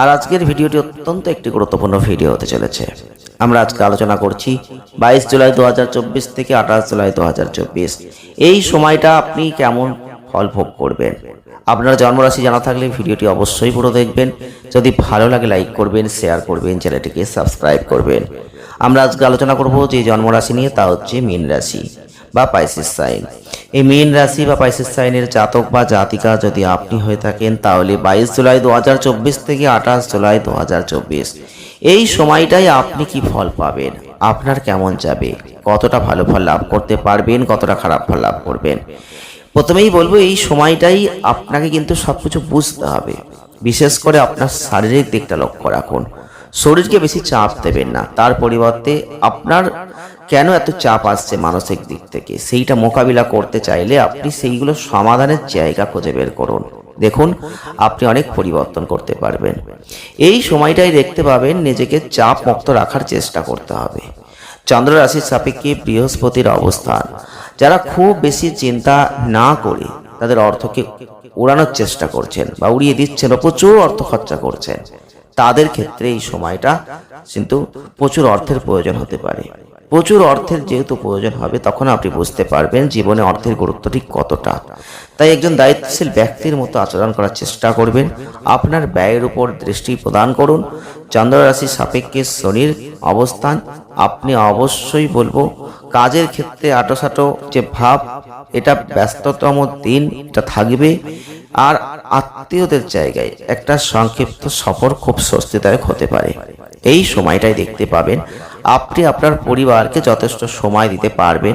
আর আজকের ভিডিওটি অত্যন্ত একটি গুরুত্বপূর্ণ ভিডিও হতে চলেছে। আমরা আজকে আলোচনা করছি বাইশ জুলাই দু হাজার চব্বিশ থেকে আঠাশ জুলাই দু হাজার চব্বিশ। এই সময়টা আপনি কেমন ফল ভোগ করবেন? আপনার জন্মরাশি জানা থাকলে ভিডিওটি অবশ্যই পুরো দেখবেন। যদি ভালো লাগে লাইক করবেন, শেয়ার করবেন, চ্যানেলটিকে সাবস্ক্রাইব করবেন। আমরা আজকে আলোচনা করব যে জন্মরাশি নিয়ে, তা হচ্ছে মীন রাশি। বা পাইসিস সাইন। এই মীন রাশি বা পাইসিস সাইনের জাতক বা জাতিকা যদি আপনি হয়ে থাকেন, তাহলে বাইশ জুলাই দু হাজার চব্বিশ থেকে আঠাশ জুলাই দু হাজার চব্বিশ। এই সময়টাই আপনি কি ফল পাবেন? আপনার কেমন যাবে? কতটা ভালো ফল লাভ করতে পারবেন? কতটা খারাপ ফল লাভ করবেন? প্রথমেই বলব, এই সময়টাই আপনাকে কিন্তু সব কিছু বুঝতে হবে। বিশেষ করে আপনার শারীরিক দিকটা লক্ষ্য রাখুন। শরীরকে বেশি চাপ দেবেন না। তার পরিবর্তে আপনার কেন এত চাপ আসছে মানসিক দিক থেকে? সেইটা মোকাবিলা করতে চাইলে আপনি সেইগুলো সমাধানের জায়গা খুঁজে বের করুন। দেখুন, আপনি অনেক পরিবর্তন করতে পারবেন। এই সময়টাই দেখতে পাবেন নিজেকে চাপ মুক্ত রাখার চেষ্টা করতে হবে। চন্দ্র রাশির সাপেক্ষে বৃহস্পতির অবস্থান। যারা খুব বেশি চিন্তা না করে তাদের অর্থকে উড়ানোর চেষ্টা করছেন বা উড়িয়ে দিচ্ছেন প্রচুর অর্থ খরচা করছেন। তাদের ক্ষেত্রে এই সময়টা কিন্তু প্রচুর অর্থের প্রয়োজন হতে পারে। প্রচুর অর্থের যেহেতু প্রয়োজন হবে, তখন আপনি বুঝতে পারবেন জীবনে অর্থের গুরুত্ব ঠিক কতটা। তাই একজন দায়িত্বশীল ব্যক্তির মতো আচরণ করার চেষ্টা করবেন। আপনার ব্যয়ের উপর দৃষ্টি প্রদান করুন। চন্দ্র রাশির সাপেক্ষে শনির অবস্থান, আপনি অবশ্যই বলব, কাজের ক্ষেত্রে আটোসাটো যে ভাব, এটা ব্যস্ততম দিন, এটা থাকবে। আর আত্মীয়দের জায়গায় একটা সংক্ষিপ্ত সফর খুব স্বস্তিদায়ক হতে পারে। এই সময়টাই দেখতে পাবেন আপনি আপনার পরিবারকে যথেষ্ট সময় দিতে পারবেন।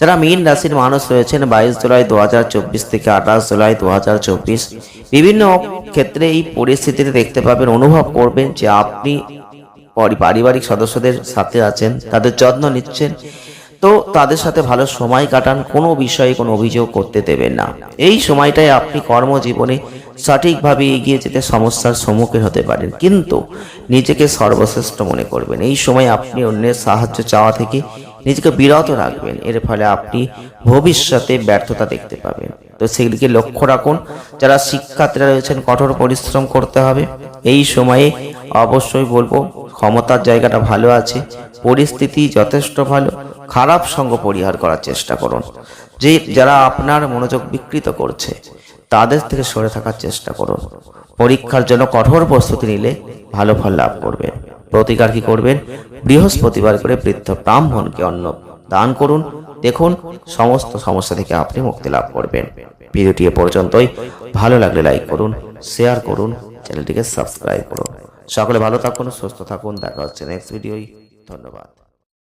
যারা মীন রাশির মানুষ রয়েছেন, বাইশ জুলাই দু হাজার চব্বিশ থেকে আঠাশ জুলাই দু হাজার চব্বিশ, বিভিন্ন ক্ষেত্রে এই পরিস্থিতিতে দেখতে পাবেন, অনুভব করবেন যে আপনি পরি- পারিবারিক সদস্যদের সাথে আছেন, তাদের যত্ন নিচ্ছেন তো তাদের সাথে ভালো সময় কাটান, কোনো বিষয়ে কোনো অভিযোগ করতে দেবেন না। এই সময়টায় আপনি কর্মজীবনে সঠিকভাবে এগিয়ে যেতে সমস্যার সম্মুখীন হতে পারেন। কিন্তু নিজেকে সর্বশ্রেষ্ঠ মনে করবেন। এই সময় আপনি অন্যের সাহায্য চাওয়া থেকে নিজেকে বিরত রাখবেন। এর ফলে আপনি ভবিষ্যতে ব্যর্থতা দেখতে পাবেন। তো সেগুলিকে লক্ষ্য রাখুন। যারা শিক্ষার্থীরা রয়েছেন, কঠোর পরিশ্রম করতে হবে। এই সময়ে অবশ্যই বলব ক্ষমতার জায়গাটা ভালো আছে, পরিস্থিতি যথেষ্ট ভালো, খারাপ সঙ্গ পরিহার করার চেষ্টা করুন। যে, যারা আপনার মনোযোগ বিকৃত করছে, তাদের থেকে সরে থাকার চেষ্টা করুন। পরীক্ষার জন্য কঠোর প্রস্তুতি নিলে ভালো ফল লাভ করবেন। প্রতিকার কি করবেন? বৃহস্পতিবার করে বৃদ্ধ ব্রাহ্মণকে অন্ন দান করুন। দেখুন, সমস্ত সমস্যা থেকে আপনি মুক্তি লাভ করবেন। ভিডিওটি এ পর্যন্তই। ভালো লাগলে লাইক করুন শেয়ার করুন চ্যানেলটিকে সাবস্ক্রাইব করুন। সকলে ভালো থাকুন সুস্থ থাকুন দেখা হচ্ছে নেক্সট ভিডিওই ধন্যবাদ।